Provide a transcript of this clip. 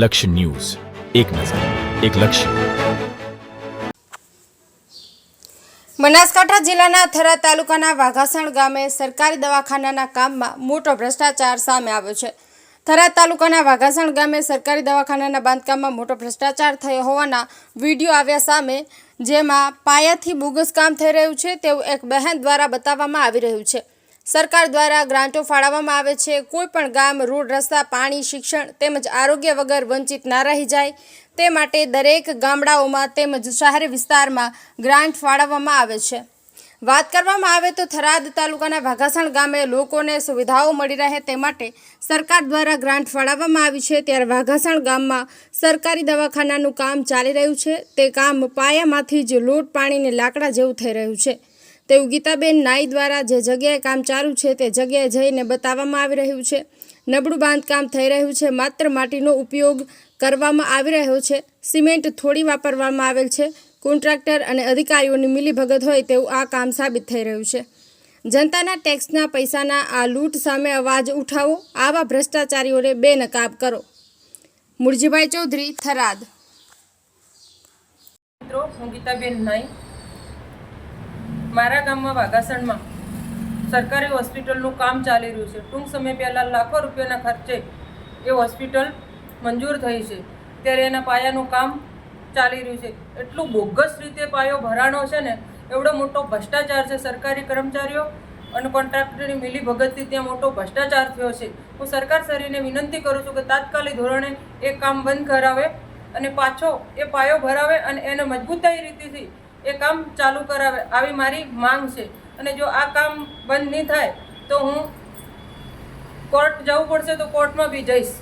લક્ષ્ય ન્યૂઝ. એક નજર, એક લક્ષ્ય. બનાસકાંઠા જિલ્લાના થરા તાલુકાના વાઘાસણ ગામે સરકારી દવાખાનાના કામમાં મોટો ભ્રષ્ટાચાર સામે આવ્યો છે. થરાદ તાલુકાના વાઘાસણ ગામે સરકારી દવાખાનાના બાંધકામમાં મોટો ભ્રષ્ટાચાર થયો હોવાના વીડિયો આવ્યા સામે, જેમાં પાયાથી બોગસ કામ થઈ રહ્યું છે તેવું એક બહેન દ્વારા બતાવવામાં આવી રહ્યું છે. સરકાર દ્વારા ગ્રાન્ટો ફાળવવામાં આવે છે. કોઈ પણ ગામ, રોડ, રસ્તા, પાણી, શિક્ષણ તેમજ આરોગ્ય વગર વંચિત ના રહી જાય. તે માટે દરેક ગામડાઓમાં તેમજ શહેરી વિસ્તારમાં ગ્રાન્ટ ફાળવવામાં આવે છે. વાત કરવામાં આવે તો થરાદ તાલુકાના વાઘાસણ ગામે લોકોને સુવિધાઓ મળી રહે તે માટે સરકાર દ્વારા ગ્રાન્ટ ફાળવવામાં આવી છે. ત્યારે વાઘાસણ ગામમાં સરકારી દવાખાનાનું કામ ચાલી રહ્યું છે. તે કામ પાયામાંથી જ લોટ પાણીને લાકડા જેવું થઈ રહ્યું છે. તેવું ગીતાબેન નાઈ દ્વારા જે જગ્યાએ કામ ચાલુ છે તે જગ્યાએ જઈને બતાવવામાં આવી રહ્યું છે. નબળું બાંધકામ થઈ રહ્યું છે. માત્ર માટીનો ઉપયોગ કરવામાં આવી રહ્યો છે. સિમેન્ટ થોડી વાપરવામાં આવેલ છે. કોન્ટ્રાક્ટર અને અધિકારીઓની મિલીભગત હોય તેવું આ કામ સાબિત થઈ રહ્યું છે. જનતાના ટેક્સના પૈસાના આ લૂંટ સામે અવાજ ઉઠાવો. આવા ભ્રષ્ટાચારીઓને બેનકાબ કરો. મુરજીભાઈ ચૌધરી થરાદ. મિત્રો, હું ગીતાબેન નાઈ. મારા ગામમાં વાઘાસણમાં સરકારી હોસ્પિટલનું કામ ચાલી રહ્યું છે. ટૂંક સમય પહેલાં લાખો રૂપિયાના ખર્ચે એ હોસ્પિટલ મંજૂર થઈ છે. ત્યારે એના પાયાનું કામ ચાલી રહ્યું છે. એટલું બોગસ રીતે પાયો ભરાણો છે ને, એવડો મોટો ભ્રષ્ટાચાર છે સરકારી કર્મચારીઓ અને કોન્ટ્રાક્ટરની મિલીભગતથી ત્યાં મોટો ભ્રષ્ટાચાર થયો છે. હું સરકાર શ્રીને વિનંતી કરું છું કે તાત્કાલિક ધોરણે એ કામ બંધ કરાવે અને પાછો એ પાયો ભરાવે અને એને મજબૂતાઈ રીતેથી એ કામ ચાલુ કરાવે આવી મારી માંગ છે. અને જો આ કામ બંધ નહીં થાય તો હું કોર્ટ જવું પડશે તો કોર્ટમાં બી જઈશ.